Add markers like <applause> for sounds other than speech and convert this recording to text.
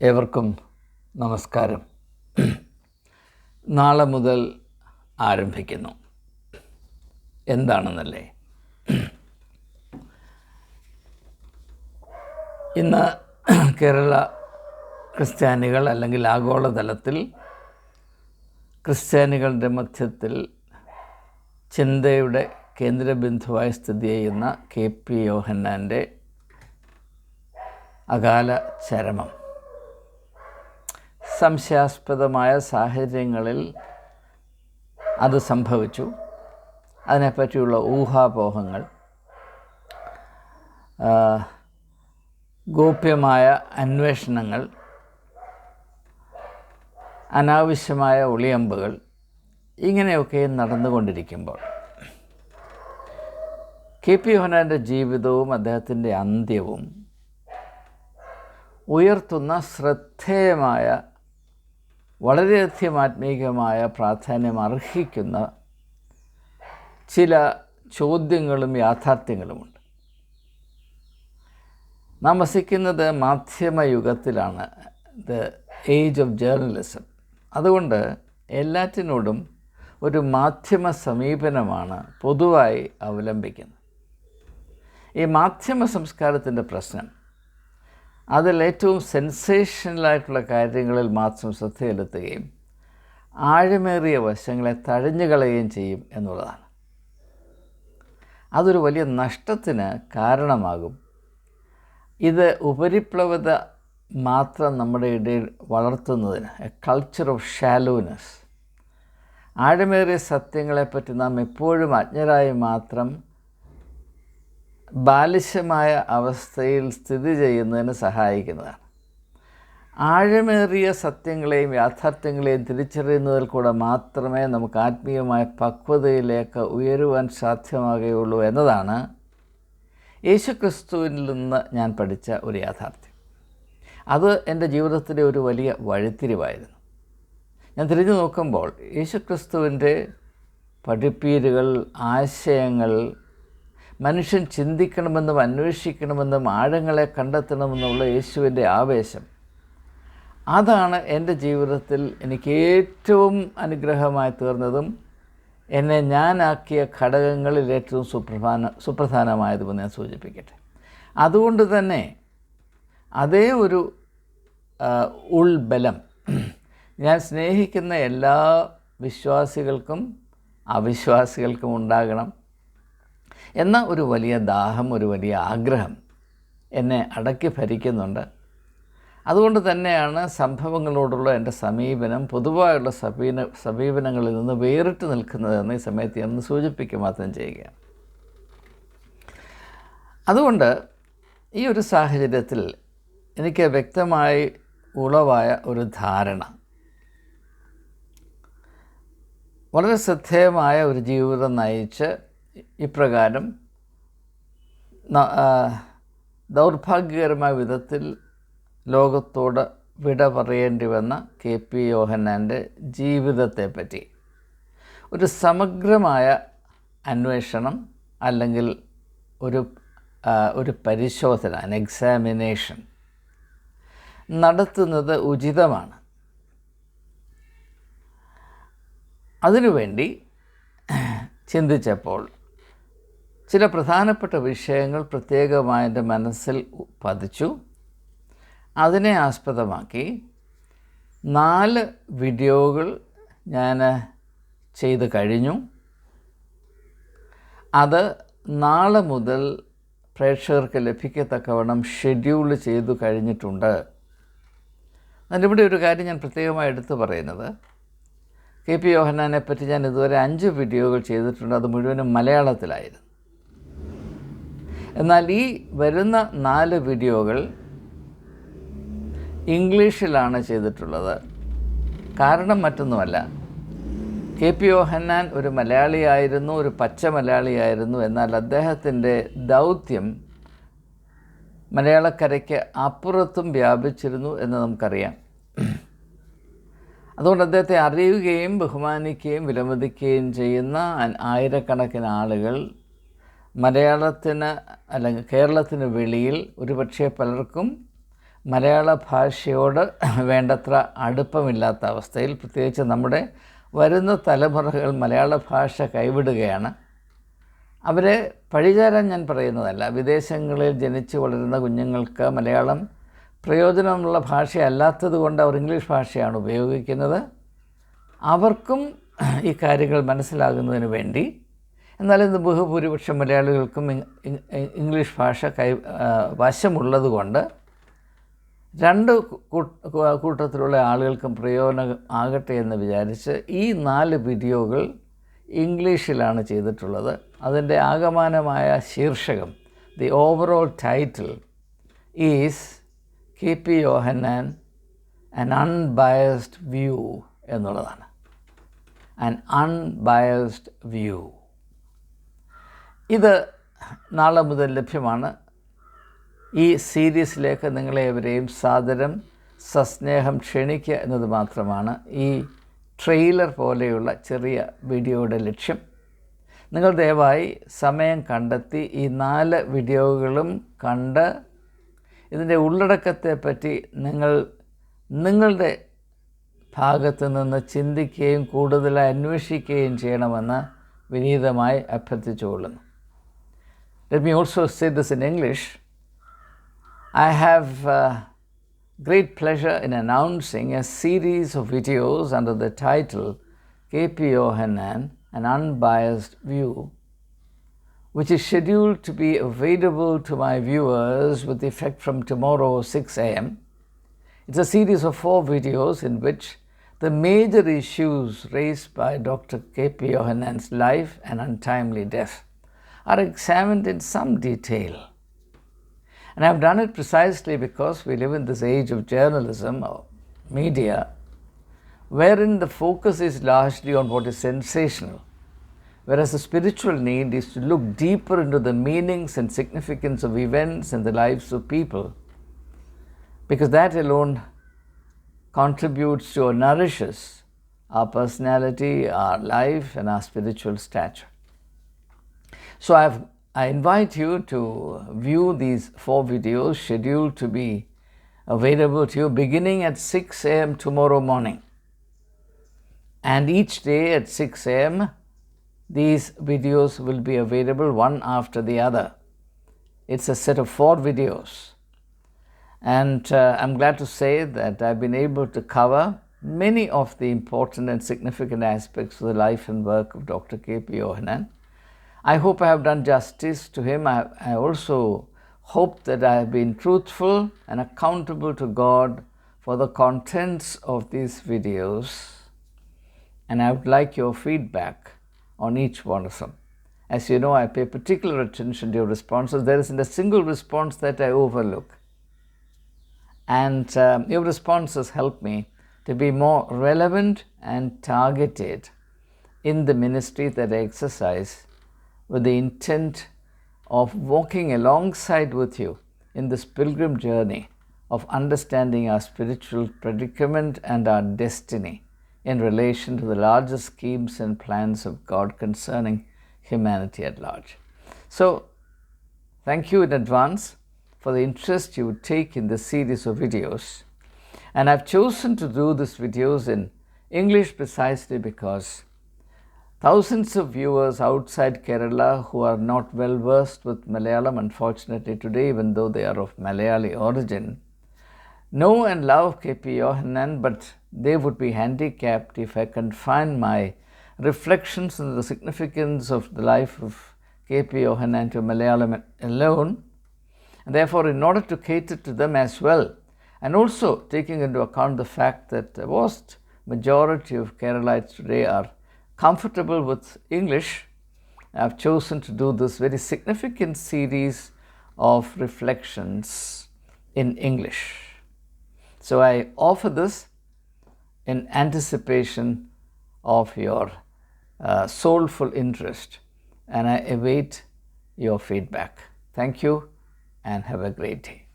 ഏവർക്കും നമസ്കാരം. നാളെ മുതൽ ആരംഭിക്കുന്നു. എന്താണെന്നല്ലേ? ഇന്ന് കേരള ക്രിസ്ത്യാനികൾ അല്ലെങ്കിൽ ആഗോളതലത്തിൽ ക്രിസ്ത്യാനികളുടെ മധ്യത്തിൽ ചിന്തയുടെ കേന്ദ്രബിന്ദുവായി സ്ഥിതി ചെയ്യുന്ന കെ പി യോഹന്നാന്റെ അകാല ചരമം സംശയാസ്പദമായ സാഹചര്യങ്ങളിൽ അത് സംഭവിച്ചു. അതിനെപ്പറ്റിയുള്ള ഊഹാപോഹങ്ങൾ. ഗോപ്യമായ അന്വേഷണങ്ങൾ. അനാവശ്യമായ ഒളിയമ്പുകൾ. ഇങ്ങനെയൊക്കെ നടന്നുകൊണ്ടിരിക്കുമ്പോൾ കെ പി ഹൊനാന്റെ ജീവിതവും അദ്ദേഹത്തിന്റെ അന്ത്യവും ഉയർത്തുന്ന ശ്രദ്ധേയമായ വളരെയധികം ആത്മീകമായ പ്രാധാന്യം അർഹിക്കുന്ന ചില ചോദ്യങ്ങളും യാഥാർത്ഥ്യങ്ങളുമുണ്ട്. നാം വസിക്കുന്നത് മാധ്യമയുഗത്തിലാണ് ദ ഏജ് ഓഫ് ജേർണലിസം. അതുകൊണ്ട് എല്ലാറ്റിനോടും ഒരു മാധ്യമ സമീപനമാണ് പൊതുവായി അവലംബിക്കുന്നത്. ഈ മാധ്യമ സംസ്കാരത്തിന്റെ പ്രശ്നം അതിൽ ഏറ്റവും സെൻസേഷണലായിട്ടുള്ള കാര്യങ്ങളിൽ മാത്രം ശ്രദ്ധ ചെലുത്തുകയും ആഴമേറിയ വശങ്ങളെ തഴഞ്ഞു കളയുകയും ചെയ്യും എന്നുള്ളതാണ്. അതൊരു വലിയ നഷ്ടത്തിന് കാരണമാകും. ഇത് ഉപരിപ്ലവത മാത്രം നമ്മുടെ ഇടയിൽ വളർത്തുന്നതിന് എ കൾച്ചർ ഓഫ് ഷാലോനെസ് ആഴമേറിയ സത്യങ്ങളെപ്പറ്റി നാം എപ്പോഴും അജ്ഞരായി മാത്രം ബാലിശമായ അവസ്ഥയിൽ സ്ഥിതി ചെയ്യുന്നതിന് സഹായിക്കുന്നതാണ്. ആഴമേറിയ സത്യങ്ങളെയും യാഥാർത്ഥ്യങ്ങളെയും തിരിച്ചറിയുന്നതിൽ കൂടെ മാത്രമേ നമുക്ക് ആത്മീയമായ പക്വതയിലേക്ക് ഉയരുവാൻ സാധ്യമാകുകയുള്ളൂ എന്നതാണ് യേശുക്രിസ്തുവിൽ നിന്ന് ഞാൻ പഠിച്ച ഒരു യാഥാർത്ഥ്യം. അത് എന്റെ ജീവിതത്തിലെ ഒരു വലിയ വഴിത്തിരിവായിരുന്നു. ഞാൻ തിരിഞ്ഞു നോക്കുമ്പോൾ യേശുക്രിസ്തുവിന്റെ പഠിപ്പീരുകൾ ആശയങ്ങൾ മനുഷ്യൻ ചിന്തിക്കണമെന്നും അന്വേഷിക്കണമെന്നും ആഴങ്ങളെ കണ്ടെത്തണമെന്നുള്ള യേശുവിന്റെ ആവേശം. അതാണ് എന്റെ ജീവിതത്തിൽ എനിക്ക് ഏറ്റവും അനുഗ്രഹമായി തീർന്നതും എന്നെ ഞാനാക്കിയ ഘടകങ്ങളിൽ ഏറ്റവും സുപ്രധാന സുപ്രധാനമായതുമെന്ന് ഞാൻ സൂചിപ്പിക്കട്ടെ. അതുകൊണ്ട് തന്നെ അതേ ഒരു ഉൾബലം ഞാൻ സ്നേഹിക്കുന്ന എല്ലാ വിശ്വാസികൾക്കും അവിശ്വാസികൾക്കും ഉണ്ടാകണം. എന്ന ഒരു വലിയ ദാഹം ഒരു വലിയ ആഗ്രഹം എന്നെ അടക്കി ഭരിക്കുന്നുണ്ട്. അതുകൊണ്ട് തന്നെയാണ് സംഭവങ്ങളോടുള്ള എന്റെ സമീപനം പൊതുവായുള്ള സമീന സമീപനങ്ങളിൽ നിന്ന് വേറിട്ട് നിൽക്കുന്നതെന്ന് ഈ സമയത്ത് ഒന്ന് സൂചിപ്പിക്കുക മാത്രം ചെയ്യുക. അതുകൊണ്ട് ഈ ഒരു സാഹചര്യത്തിൽ എനിക്ക് വ്യക്തമായി ഉളവായ ഒരു ധാരണ. വളരെ ശ്രദ്ധേയമായ ഒരു ജീവിതം നയിച്ച് ഇപ്രകാരം ദൗർഭാഗ്യകരമായ വിധത്തിൽ ലോകത്തോട് വിട പറയേണ്ടി വന്ന കെ പി യോഹന്നാന്റെ ജീവിതത്തെപ്പറ്റി. ഒരു സമഗ്രമായ അന്വേഷണം അല്ലെങ്കിൽ ഒരു ഒരു പരിശോധന അൻ എക്സാമിനേഷൻ നടത്തുന്നത് ഉചിതമാണ്. അതിനുവേണ്ടി ചിന്തിച്ചപ്പോൾ ചില പ്രധാനപ്പെട്ട വിഷയങ്ങൾ പ്രത്യേകമായി എന്റെ മനസ്സിൽ പതിച്ചു. അതിനെ ആസ്പദമാക്കി നാല് വീഡിയോകൾ ഞാൻ ചെയ്ത് കഴിഞ്ഞു. അത് നാളെ മുതൽ പ്രേക്ഷകർക്ക് ലഭിക്കത്തക്കവണ്ണം ഷെഡ്യൂൾ ചെയ്തു കഴിഞ്ഞിട്ടുണ്ട്. അതിന്റെ ഒരു കാര്യം ഞാൻ പ്രത്യേകമായി എടുത്തു പറയുന്നത്. കെ പി യോഹന്നാനെ പറ്റി ഞാൻ ഇതുവരെ അഞ്ച് വീഡിയോകൾ ചെയ്തിട്ടുണ്ട്. അത് മുഴുവനും മലയാളത്തിലായിരുന്നു. എന്നാൽ ഈ വരുന്ന നാല് വീഡിയോകൾ ഇംഗ്ലീഷിലാണ് ചെയ്തിട്ടുള്ളത്. കാരണം മറ്റൊന്നുമല്ല. കെ പി യോഹന്നാൻ ഒരു മലയാളിയായിരുന്നു ഒരു പച്ച മലയാളിയായിരുന്നു. എന്നാൽ അദ്ദേഹത്തിന്റെ ദൗത്യം മലയാളക്കരയ്ക്ക് അപ്പുറത്തും വ്യാപിച്ചിരുന്നു എന്ന് നമുക്കറിയാം. അതുകൊണ്ട് അദ്ദേഹത്തെ അറിയുകയും ബഹുമാനിക്കുകയും വിലമതിക്കുകയും ചെയ്യുന്ന ആയിരക്കണക്കിന് ആളുകൾ മലയാളത്തിന് അല്ലെങ്കിൽ കേരളത്തിന് വെളിയിൽ ഒരുപക്ഷെ പലർക്കും മലയാള ഭാഷയോട് <clears throat> വേണ്ടത്ര അടുപ്പമില്ലാത്ത അവസ്ഥയിൽ പ്രത്യേകിച്ച് നമ്മുടെ വരുന്ന തലമുറകൾ മലയാള ഭാഷ കൈവിടുകയാണ്. അവരെ പഴിചാരാൻ ഞാൻ പറയുന്നതല്ല. വിദേശങ്ങളിൽ ജനിച്ച് വളരുന്ന കുഞ്ഞുങ്ങൾക്ക് മലയാളം പ്രയോജനമുള്ള ഭാഷയല്ലാത്തത് കൊണ്ട് അവർ ഇംഗ്ലീഷ് ഭാഷയാണ് ഉപയോഗിക്കുന്നത്. അവർക്കും <clears throat> ഈ കാര്യങ്ങൾ മനസ്സിലാകുന്നതിന് വേണ്ടി എന്നാൽ ഇന്ന് ബഹുഭൂരിപക്ഷം മലയാളികൾക്കും ഇംഗ്ലീഷ് ഭാഷ കൈ വശമുള്ളത് കൊണ്ട് രണ്ട് കൂട്ടത്തിലുള്ള ആളുകൾക്കും പ്രയോജന ആകട്ടെ എന്ന് വിചാരിച്ച് ഈ നാല് വീഡിയോകൾ ഇംഗ്ലീഷിലാണ് ചെയ്തിട്ടുള്ളത്. അതിന്റെ ആകമാനമായ ശീർഷകം the overall title is K P Yohannan an unbiased view എന്നുള്ളതാണ്. ആൻ അൺബയസ്ഡ് വ്യൂ ഇത് നാളെ മുതൽ ലഭ്യമാണ്. ഈ സീരീസിലേക്ക് നിങ്ങളെ എവരെയും സാദരം സസ്നേഹം ക്ഷണിക്കുക എന്നത് മാത്രമാണ്. ഈ ട്രെയിലർ പോലെയുള്ള ചെറിയ വീഡിയോയുടെ ലക്ഷ്യം. നിങ്ങൾ ദയവായി സമയം കണ്ടെത്തി ഈ നാല് വീഡിയോകളും കണ്ട് ഇതിന്റെ ഉള്ളടക്കത്തെപ്പറ്റി നിങ്ങൾ നിങ്ങളുടെ ഭാഗത്ത് നിന്ന് ചിന്തിക്കുകയും കൂടുതൽ അന്വേഷിക്കുകയും ചെയ്യണമെന്ന് വിനീതമായി അഭ്യർത്ഥിച്ചുകൊള്ളുന്നു. Let me also say this in English. I have uh, great pleasure in announcing a series of videos under the title KP Yohanan An Unbiased View, which is scheduled to be available to my viewers with effect from tomorrow 6 a.m. It's a series of four videos in which the major issues raised by Dr. KP Yohanan's life and untimely death are examined in some detail. And I've done it precisely because we live in this age of journalism or media, wherein the focus is largely on what is sensational, whereas the spiritual need is to look deeper into the meanings and significance of events and the lives of people, because that alone contributes to or nourishes our personality, our life, and our spiritual stature. So I've I invite you to view these four videos scheduled to be available to you beginning at 6 a.m. tomorrow morning. And each day at 6 a.m., these videos will be available one after the other. It's a set of four videos. And uh, I'm glad to say that I've been able to cover many of the important and significant aspects of the life and work of Dr. K.P. Yohanan. I hope I have done justice to him. I, I, also hope that I have been truthful and accountable to God for the contents of these videos. And I would like your feedback on each one of them. As you know, I pay particular attention to your responses. There isn't a single response that I overlook. And um, your responses help me to be more relevant and targeted in the ministry that I exercise with the intent of walking alongside with you in this pilgrim journey of understanding our spiritual predicament and our destiny in relation to the larger schemes and plans of God concerning humanity at large. So, thank you in advance for the interest you take in this series of videos. And I've chosen to do these videos in English precisely because Thousands of viewers outside Kerala who are not well versed with Malayalam, unfortunately, today, even though they are of Malayali origin, know and love KP Yohanan, but they would be handicapped if I confine my reflections on the significance of the life of KP Yohanan to Malayalam alone. And therefore, in order to cater to them as well, and also taking into account the fact that the vast majority of Keralites today are comfortable with English, I've chosen to do this very significant series of reflections in English. So I offer this in anticipation of your uh, soulful interest and I await your feedback. Thank you and have a great day.